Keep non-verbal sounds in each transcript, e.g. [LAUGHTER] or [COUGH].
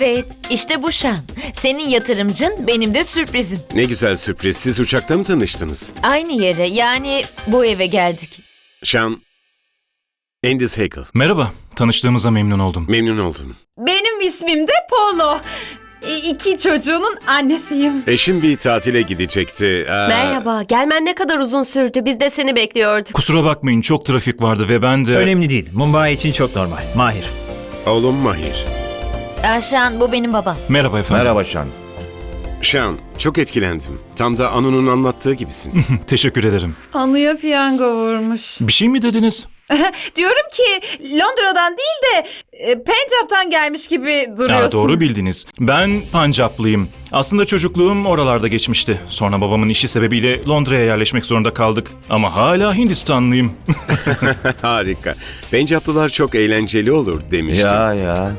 Evet, işte bu Şan. Senin yatırımcın, benim de sürprizim. Ne güzel sürpriz. Siz uçakta mı tanıştınız? Aynı yere, yani bu eve geldik. Şan, Endis Hegel. Merhaba, tanıştığımıza memnun oldum. Memnun oldum. Benim ismim de Polo. İ- İki çocuğunun annesiyim. Eşim bir tatile gidecekti. Ee, Merhaba. Gelmen ne kadar uzun sürdü? Biz de seni bekliyorduk. Kusura bakmayın çok trafik vardı ve ben de... Önemli değil. Mumbai için çok normal. Mahir. Oğlum Mahir. Aa, Şan, bu benim babam. Merhaba efendim. Merhaba Şan. Şan, çok etkilendim. Tam da Anu'nun anlattığı gibisin. [LAUGHS] Teşekkür ederim. Anu'ya piyango vurmuş. Bir şey mi dediniz? [LAUGHS] Diyorum ki Londra'dan değil de e, Pencap'tan gelmiş gibi duruyorsun. Ya, doğru bildiniz. Ben Pancaplıyım. Aslında çocukluğum oralarda geçmişti. Sonra babamın işi sebebiyle Londra'ya yerleşmek zorunda kaldık. Ama hala Hindistanlıyım. [LAUGHS] Harika. Pencaplılar çok eğlenceli olur demiştim. Ya ya.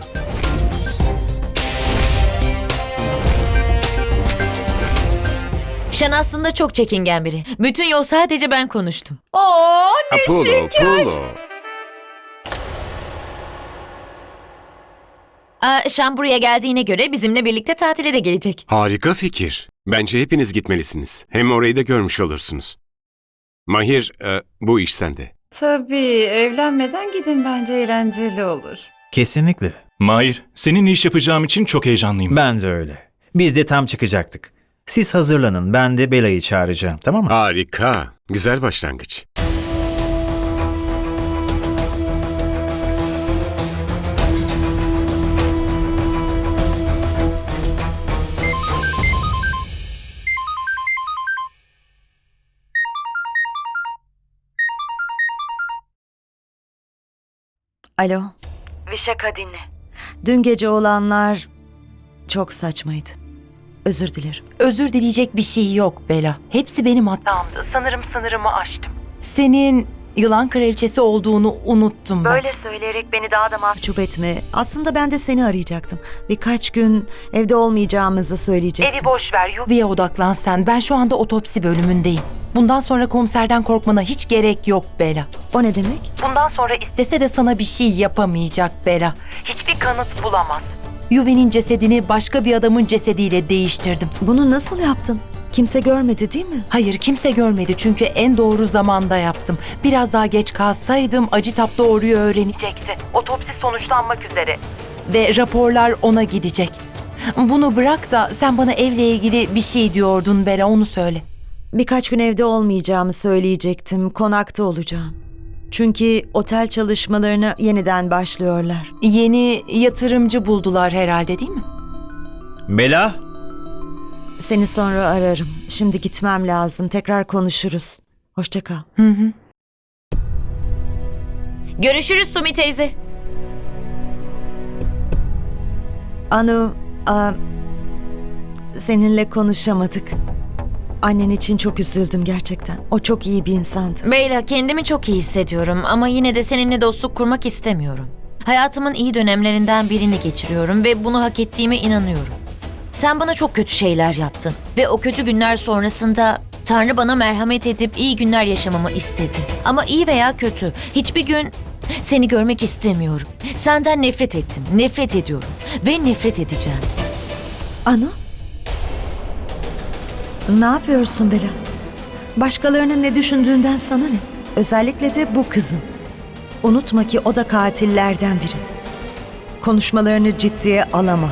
Şan aslında çok çekingen biri. Bütün yol sadece ben konuştum. Oo ne Apollo, şeker. Apollo. Aa, Şan buraya geldiğine göre bizimle birlikte tatile de gelecek. Harika fikir. Bence hepiniz gitmelisiniz. Hem orayı da görmüş olursunuz. Mahir, e, bu iş sende. Tabii evlenmeden gidin bence eğlenceli olur. Kesinlikle. Mahir, seninle iş yapacağım için çok heyecanlıyım. Ben de öyle. Biz de tam çıkacaktık. Siz hazırlanın. Ben de Bela'yı çağıracağım. Tamam mı? Harika. Güzel başlangıç. Alo. Vişaka dinle. Dün gece olanlar çok saçmaydı. Özür dilerim. Özür dileyecek bir şey yok Bela. Hepsi benim hatam. Tamamdı. Sanırım sınırımı aştım. Senin yılan kraliçesi olduğunu unuttum ben. Böyle söyleyerek beni daha da mahcup etme. Aslında ben de seni arayacaktım. Birkaç gün evde olmayacağımızı söyleyecektim. Evi boş ver. Vi'ye odaklan sen. Ben şu anda otopsi bölümündeyim. Bundan sonra komiserden korkmana hiç gerek yok Bela. O ne demek? Bundan sonra is- İstese de sana bir şey yapamayacak Bela. hiçbir kanıt bulamaz. Yuve'nin cesedini başka bir adamın cesediyle değiştirdim. Bunu nasıl yaptın? Kimse görmedi değil mi? Hayır kimse görmedi çünkü en doğru zamanda yaptım. Biraz daha geç kalsaydım Acitap doğruyu öğrenecekti. Otopsi sonuçlanmak üzere. Ve raporlar ona gidecek. Bunu bırak da sen bana evle ilgili bir şey diyordun Bela onu söyle. Birkaç gün evde olmayacağımı söyleyecektim. Konakta olacağım. Çünkü otel çalışmalarına yeniden başlıyorlar. Yeni yatırımcı buldular herhalde değil mi? Bela. Seni sonra ararım. Şimdi gitmem lazım. Tekrar konuşuruz. Hoşça kal. Hı hı. Görüşürüz Sumi teyze. Anu, a, seninle konuşamadık. Annen için çok üzüldüm gerçekten. O çok iyi bir insandı. Beyla kendimi çok iyi hissediyorum ama yine de seninle dostluk kurmak istemiyorum. Hayatımın iyi dönemlerinden birini geçiriyorum ve bunu hak ettiğime inanıyorum. Sen bana çok kötü şeyler yaptın ve o kötü günler sonrasında Tanrı bana merhamet edip iyi günler yaşamamı istedi. Ama iyi veya kötü hiçbir gün seni görmek istemiyorum. Senden nefret ettim, nefret ediyorum ve nefret edeceğim. Anu? Ne yapıyorsun Bela? Başkalarının ne düşündüğünden sana ne? Özellikle de bu kızın. Unutma ki o da katillerden biri. Konuşmalarını ciddiye alama.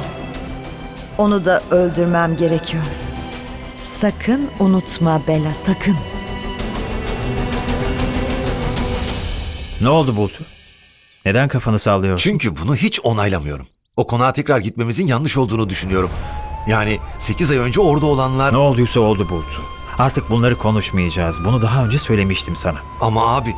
Onu da öldürmem gerekiyor. Sakın unutma Bela, sakın. Ne oldu Bultu? Neden kafanı sallıyorsun? Çünkü bunu hiç onaylamıyorum. O konağa tekrar gitmemizin yanlış olduğunu düşünüyorum. Yani 8 ay önce orada olanlar... Ne olduysa oldu Bultu. Artık bunları konuşmayacağız. Bunu daha önce söylemiştim sana. Ama abi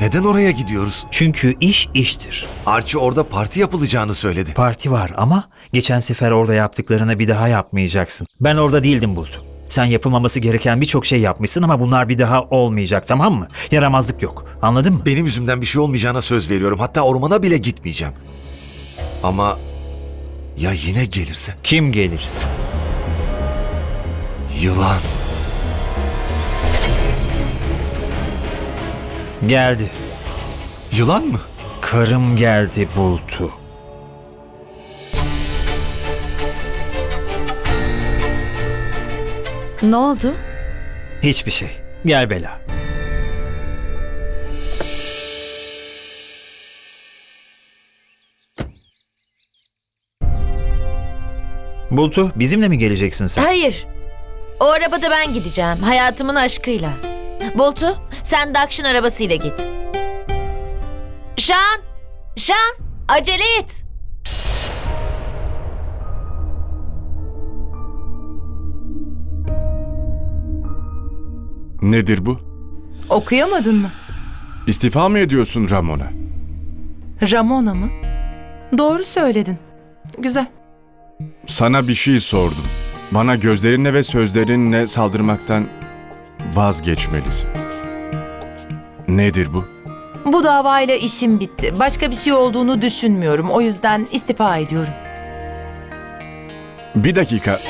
neden oraya gidiyoruz? Çünkü iş iştir. Archie orada parti yapılacağını söyledi. Parti var ama geçen sefer orada yaptıklarını bir daha yapmayacaksın. Ben orada değildim Bultu. Sen yapılmaması gereken birçok şey yapmışsın ama bunlar bir daha olmayacak tamam mı? Yaramazlık yok. Anladın mı? Benim yüzümden bir şey olmayacağına söz veriyorum. Hatta ormana bile gitmeyeceğim. Ama ya yine gelirse? Kim gelirse? Yılan. Geldi. Yılan mı? Karım geldi Bultu. Ne oldu? Hiçbir şey. Gel Bela. Bultu bizimle mi geleceksin sen? Hayır. O arabada ben gideceğim. Hayatımın aşkıyla. Boltu, sen Dakşin arabasıyla git. Şan! Şan! Acele et! Nedir bu? Okuyamadın mı? İstifa mı ediyorsun Ramona? Ramona mı? Doğru söyledin. Güzel. Sana bir şey sordum. Bana gözlerinle ve sözlerinle saldırmaktan vazgeçmelisin. Nedir bu? Bu davayla işim bitti. Başka bir şey olduğunu düşünmüyorum. O yüzden istifa ediyorum. Bir dakika.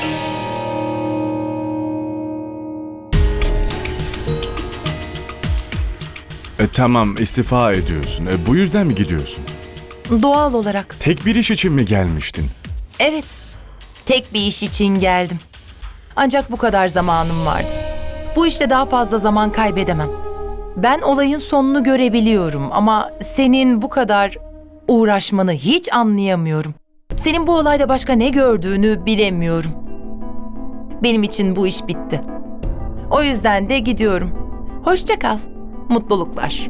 E, tamam istifa ediyorsun. E, bu yüzden mi gidiyorsun? Doğal olarak. Tek bir iş için mi gelmiştin? Evet. Tek bir iş için geldim. Ancak bu kadar zamanım vardı. Bu işte daha fazla zaman kaybedemem. Ben olayın sonunu görebiliyorum ama senin bu kadar uğraşmanı hiç anlayamıyorum. Senin bu olayda başka ne gördüğünü bilemiyorum. Benim için bu iş bitti. O yüzden de gidiyorum. Hoşça kal. Mutluluklar.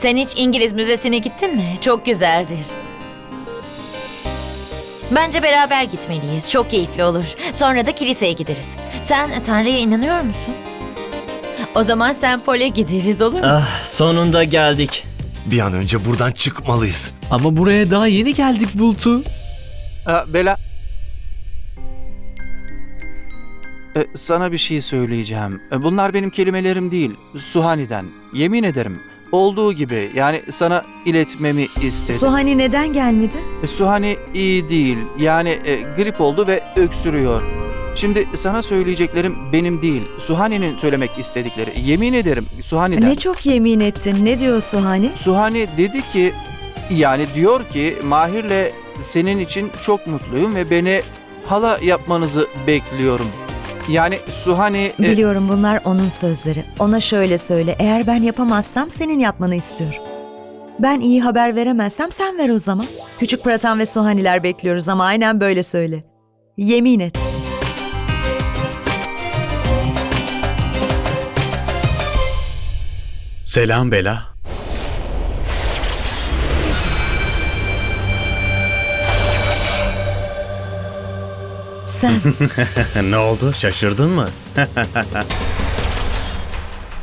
Sen hiç İngiliz Müzesi'ne gittin mi? Çok güzeldir. Bence beraber gitmeliyiz. Çok keyifli olur. Sonra da kiliseye gideriz. Sen Tanrı'ya inanıyor musun? O zaman Sen Paul'e gideriz olur mu? Ah sonunda geldik. Bir an önce buradan çıkmalıyız. Ama buraya daha yeni geldik Bultu. Bela. E, sana bir şey söyleyeceğim. E, Bunlar benim kelimelerim değil. Suhani'den. Yemin ederim. Olduğu gibi yani sana iletmemi istedi. Suhani neden gelmedi? E, Suhani iyi değil. Yani e, grip oldu ve öksürüyor. Şimdi sana söyleyeceklerim benim değil. Suhani'nin söylemek istedikleri. Yemin ederim Suhani'den. Ne çok yemin ettin. Ne diyor Suhani? Suhani dedi ki yani diyor ki Mahir'le senin için çok mutluyum ve beni hala yapmanızı bekliyorum. Yani Suhani e, Biliyorum bunlar onun sözleri. Ona şöyle söyle. Eğer ben yapamazsam senin yapmanı istiyorum. Ben iyi haber veremezsem sen ver o zaman. Küçük Pratan ve Suhaniler bekliyoruz ama aynen böyle söyle. Yemin et. Selam Bela. Sen. [LAUGHS] ne oldu şaşırdın mı? [LAUGHS]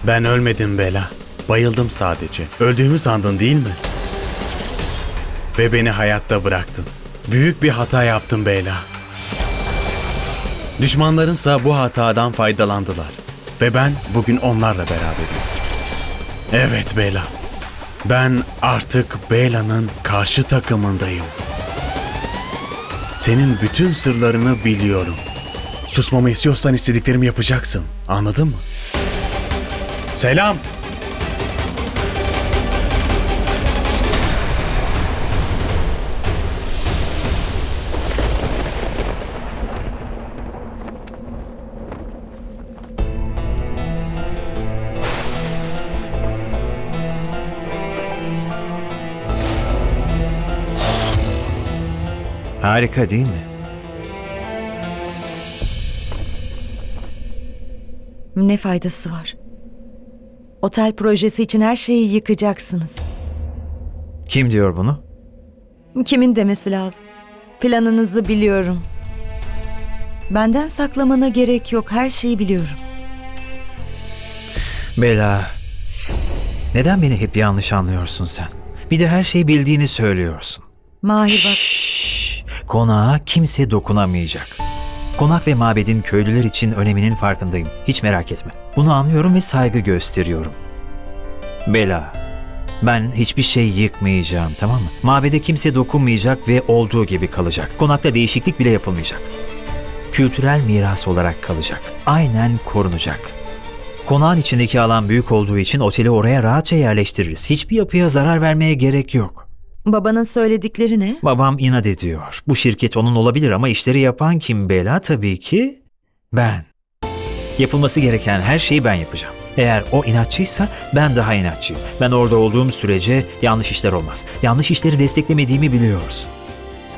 ben ölmedim Bela. Bayıldım sadece. Öldüğümü sandın değil mi? Ve beni hayatta bıraktın. Büyük bir hata yaptım Bela. Düşmanlarınsa bu hatadan faydalandılar. Ve ben bugün onlarla beraberim. Evet Bela. Ben artık Bela'nın karşı takımındayım. Senin bütün sırlarını biliyorum. Susmamı istiyorsan istediklerimi yapacaksın. Anladın mı? Selam. Harika değil mi? Ne faydası var? Otel projesi için her şeyi yıkacaksınız. Kim diyor bunu? Kimin demesi lazım? Planınızı biliyorum. Benden saklamana gerek yok. Her şeyi biliyorum. Bela. Neden beni hep yanlış anlıyorsun sen? Bir de her şeyi bildiğini söylüyorsun. Mahir bak. Şşş, konağa kimse dokunamayacak. Konak ve mabedin köylüler için öneminin farkındayım. Hiç merak etme. Bunu anlıyorum ve saygı gösteriyorum. Bela, ben hiçbir şey yıkmayacağım tamam mı? Mabede kimse dokunmayacak ve olduğu gibi kalacak. Konakta değişiklik bile yapılmayacak. kültürel miras olarak kalacak. Aynen korunacak. Konağın içindeki alan büyük olduğu için oteli oraya rahatça yerleştiririz. Hiçbir yapıya zarar vermeye gerek yok. Babanın söyledikleri ne? Babam inat ediyor. Bu şirket onun olabilir ama işleri yapan kim Bela? Tabii ki ben. Yapılması gereken her şeyi ben yapacağım. Eğer o inatçıysa ben daha inatçıyım. Ben orada olduğum sürece yanlış işler olmaz. Yanlış işleri desteklemediğimi biliyorsun.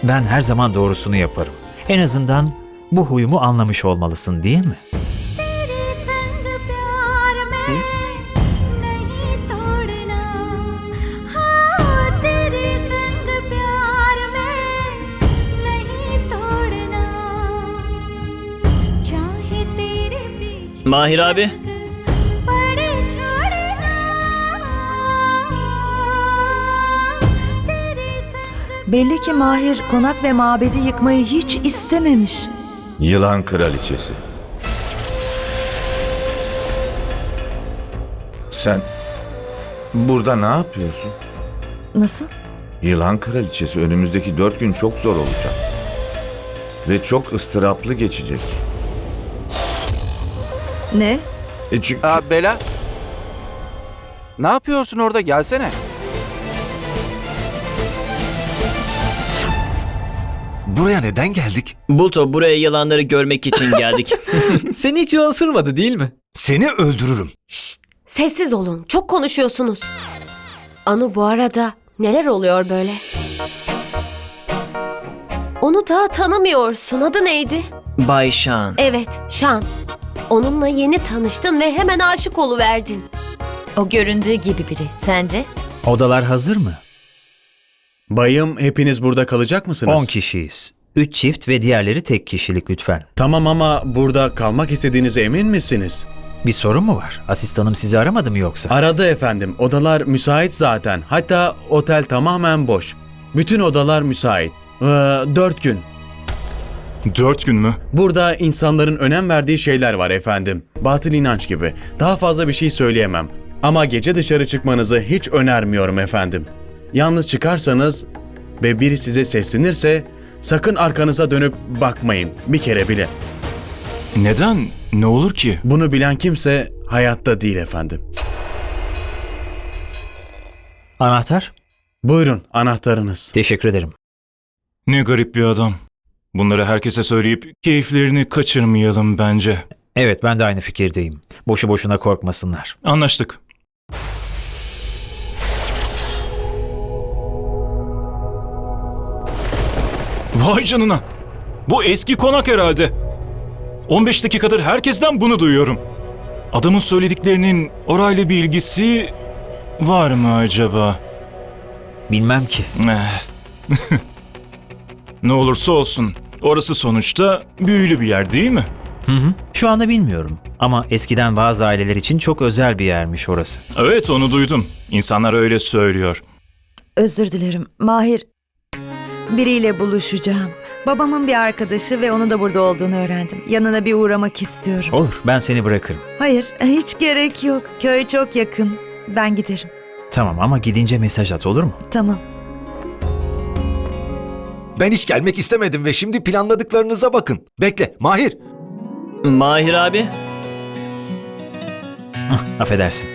Ben her zaman doğrusunu yaparım. En azından bu huyumu anlamış olmalısın değil mi? Mahir abi. Belli ki Mahir konak ve mabedi yıkmayı hiç istememiş. Yılan kraliçesi. Sen burada ne yapıyorsun? Nasıl? Yılan kraliçesi önümüzdeki dört gün çok zor olacak. Ve çok ıstıraplı geçecek. Ne? E çünkü... Aa, Bela. Ne yapıyorsun orada? Gelsene. Buraya neden geldik? Bulto buraya yılanları görmek için geldik. [LAUGHS] Seni hiç yılan ısırmadı değil mi? Seni öldürürüm. Şşt, sessiz olun. Çok konuşuyorsunuz. Anu bu arada neler oluyor böyle? Onu daha tanımıyorsun. Adı neydi? Bay Şan. Evet, Şan. Onunla yeni tanıştın ve hemen aşık oluverdin. O göründüğü gibi biri. Sence? Odalar hazır mı? Bayım hepiniz burada kalacak mısınız? 10 kişiyiz. 3 çift ve diğerleri tek kişilik lütfen. Tamam ama burada kalmak istediğinize emin misiniz? Bir sorun mu var? Asistanım sizi aramadı mı yoksa? Aradı efendim. Odalar müsait zaten. Hatta otel tamamen boş. Bütün odalar müsait. Ee, dört gün. Dört gün mü? Burada insanların önem verdiği şeyler var efendim. Batıl inanç gibi. Daha fazla bir şey söyleyemem. Ama gece dışarı çıkmanızı hiç önermiyorum efendim. Yalnız çıkarsanız ve biri size seslenirse sakın arkanıza dönüp bakmayın bir kere bile. Neden? Ne olur ki? Bunu bilen kimse hayatta değil efendim. Anahtar? Buyurun anahtarınız. Teşekkür ederim. Ne garip bir adam. Bunları herkese söyleyip keyiflerini kaçırmayalım bence. Evet ben de aynı fikirdeyim. Boşu boşuna korkmasınlar. Anlaştık. Vay canına. Bu eski konak herhalde. 15 dakikadır herkesten bunu duyuyorum. Adamın söylediklerinin orayla bir ilgisi var mı acaba? Bilmem ki. Eh. [LAUGHS] ne olursa olsun. Orası sonuçta büyülü bir yer değil mi? Hı hı. Şu anda bilmiyorum. Ama eskiden bazı aileler için çok özel bir yermiş orası. Evet onu duydum. İnsanlar öyle söylüyor. Özür dilerim. Mahir, biriyle buluşacağım. Babamın bir arkadaşı ve onun da burada olduğunu öğrendim. Yanına bir uğramak istiyorum. Olur ben seni bırakırım. Hayır, hiç gerek yok. Köy çok yakın. Ben giderim. Tamam ama gidince mesaj at olur mu? Tamam. Ben hiç gelmek istemedim ve şimdi planladıklarınıza bakın. Bekle Mahir. Mahir abi. Affedersin.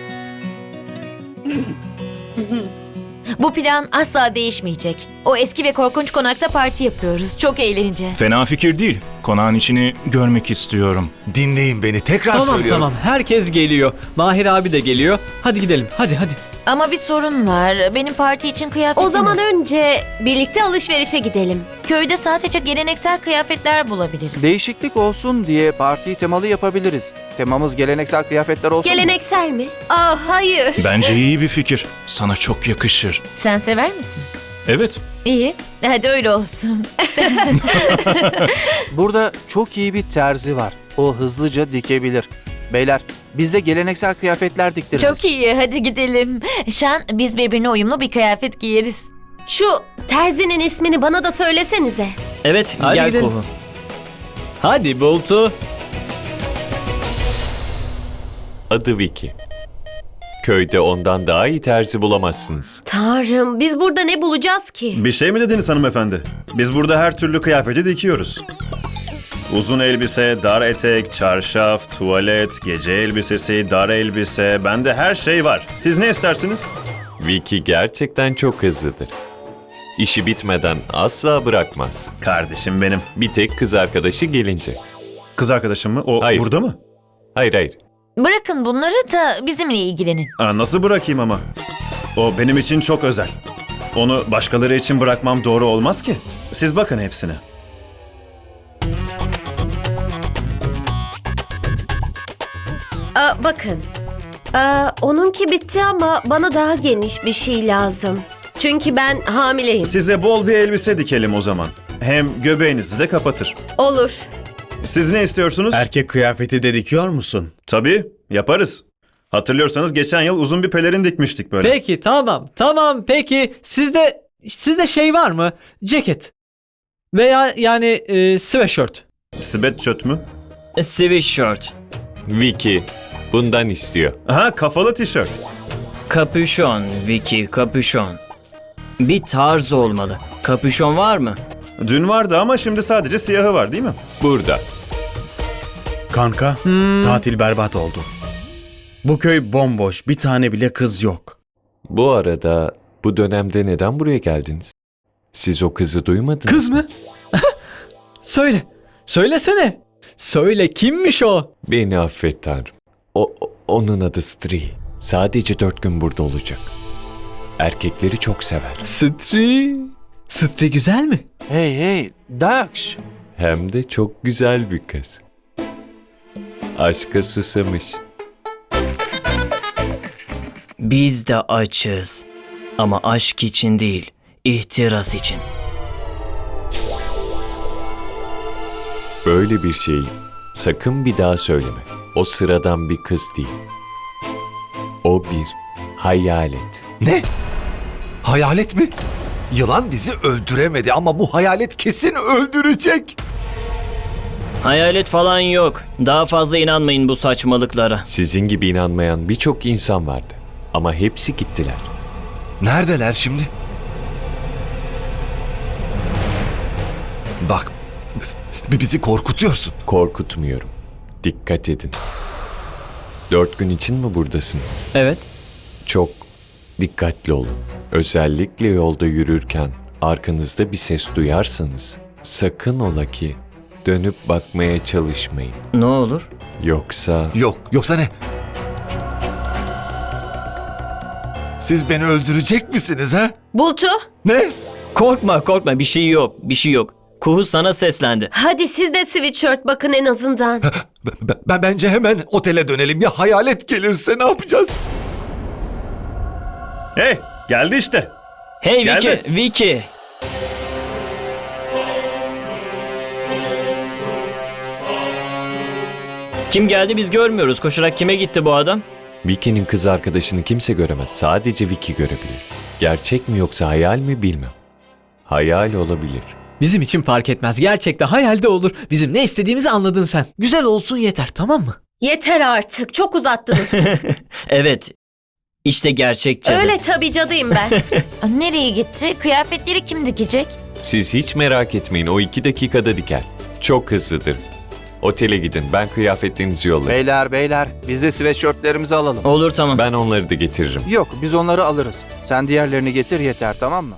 Bu plan asla değişmeyecek. O eski ve korkunç konakta parti yapıyoruz. Çok eğleneceğiz. Fena fikir değil. Konağın içini görmek istiyorum. Dinleyin beni tekrar tamam söylüyorum. tamam herkes geliyor. Mahir abi de geliyor. Hadi gidelim hadi hadi. Ama bir sorun var. Benim parti için kıyafetim O zaman yok. önce birlikte alışverişe gidelim. Köyde sadece geleneksel kıyafetler bulabiliriz. Değişiklik olsun diye partiyi temalı yapabiliriz. Temamız geleneksel kıyafetler olsun. Geleneksel mi? Aa hayır. Bence iyi bir fikir. Sana çok yakışır. Sen sever misin? Evet. İyi. Hadi öyle olsun. [LAUGHS] Burada çok iyi bir terzi var. O hızlıca dikebilir. Beyler, biz de geleneksel kıyafetler diktiririz. Çok iyi. Hadi gidelim. Şan biz birbirine uyumlu bir kıyafet giyeriz. Şu terzinin ismini bana da söylesenize. Evet Hadi gel gidelim. Kuhu. Hadi Bultu. Adı Vicky. Köyde ondan daha iyi terzi bulamazsınız. Tanrım biz burada ne bulacağız ki? Bir şey mi dediniz hanımefendi? Biz burada her türlü kıyafeti dikiyoruz. Uzun elbise, dar etek, çarşaf, tuvalet, gece elbisesi, dar elbise, bende her şey var. Siz ne istersiniz? Vicky gerçekten çok hızlıdır. İşi bitmeden asla bırakmaz. Kardeşim benim. Bir tek kız arkadaşı gelince. Kız arkadaşım mı? O Hayır. burada mı? Hayır hayır. Bırakın bunları da bizimle ilgilenin. Aa, nasıl bırakayım ama? O benim için çok özel. Onu başkaları için bırakmam doğru olmaz ki. Siz bakın hepsine. Aa, bakın. Aa, onunki bitti ama bana daha geniş bir şey lazım. Çünkü ben hamileyim. Size bol bir elbise dikelim o zaman. Hem göbeğinizi de kapatır. Olur. Siz ne istiyorsunuz? Erkek kıyafeti de dikiyor musun? Tabii, yaparız. Hatırlıyorsanız geçen yıl uzun bir pelerin dikmiştik böyle. Peki tamam tamam peki sizde sizde şey var mı? Ceket. Veya yani e, sweatshirt. Sweatshirt mü? Sweatshirt. Vicky bundan istiyor. Aha kafalı tişört. Kapüşon Vicky, kapüşon. Bir tarz olmalı. Kapüşon var mı? Dün vardı ama şimdi sadece siyahı var değil mi? Burada. Kanka, tatil berbat oldu. Bu köy bomboş, bir tane bile kız yok. Bu arada bu dönemde neden buraya geldiniz? Siz o kızı duymadınız Kız mı? [LAUGHS] Söyle. Söylesene. Söyle kimmiş o? Beni affet Tanrım. O, onun adı Stri. Sadece dört gün burada olacak. Erkekleri çok sever. Stri. Stri güzel mi? Hey hey Daksh. Hem de çok güzel bir kız. Aşka susamış. Biz de açız. Ama aşk için değil, ihtiras için. Böyle bir şeyi sakın bir daha söyleme. O sıradan bir kız değil. O bir hayalet. Ne? Hayalet mi? Yılan bizi öldüremedi ama bu hayalet kesin öldürecek. Hayalet falan yok. Daha fazla inanmayın bu saçmalıklara. Sizin gibi inanmayan birçok insan vardı. Ama hepsi gittiler. Neredeler şimdi? Bak, bizi korkutuyorsun. Korkutmuyorum. Dikkat edin. Dört gün için mi buradasınız? Evet. Çok dikkatli olun. Özellikle yolda yürürken arkanızda bir ses duyarsanız sakın ola ki dönüp bakmaya çalışmayın. Ne olur? Yoksa Yok, yoksa ne? Siz beni öldürecek misiniz ha? Bultu. Ne? Korkma korkma bir şey yok bir şey yok. Kuhu sana seslendi. Hadi siz de sweatshirt bakın en azından. [LAUGHS] Ben, ben bence hemen otele dönelim. Ya hayalet gelirse ne yapacağız? Hey, geldi işte. Hey Geldi. Vicky, Vicky. Kim geldi biz görmüyoruz. Koşarak kime gitti bu adam? Vicky'nin kız arkadaşını kimse göremez. Sadece Vicky görebilir. Gerçek mi yoksa hayal mi bilmem. Hayal olabilir. Bizim için fark etmez. Gerçekten hayalde olur. Bizim ne istediğimizi anladın sen. Güzel olsun yeter tamam mı? Yeter artık. Çok uzattınız. [LAUGHS] evet. İşte gerçek cadı. Öyle tabii cadıyım ben. [LAUGHS] Nereye gitti? Kıyafetleri kim dikecek? Siz hiç merak etmeyin o iki dakikada diker. Çok hızlıdır. Otele gidin ben kıyafetlerinizi yollarım. Beyler beyler biz de sweatshirtlerimizi alalım. Olur tamam. Ben onları da getiririm. Yok biz onları alırız. Sen diğerlerini getir yeter tamam mı?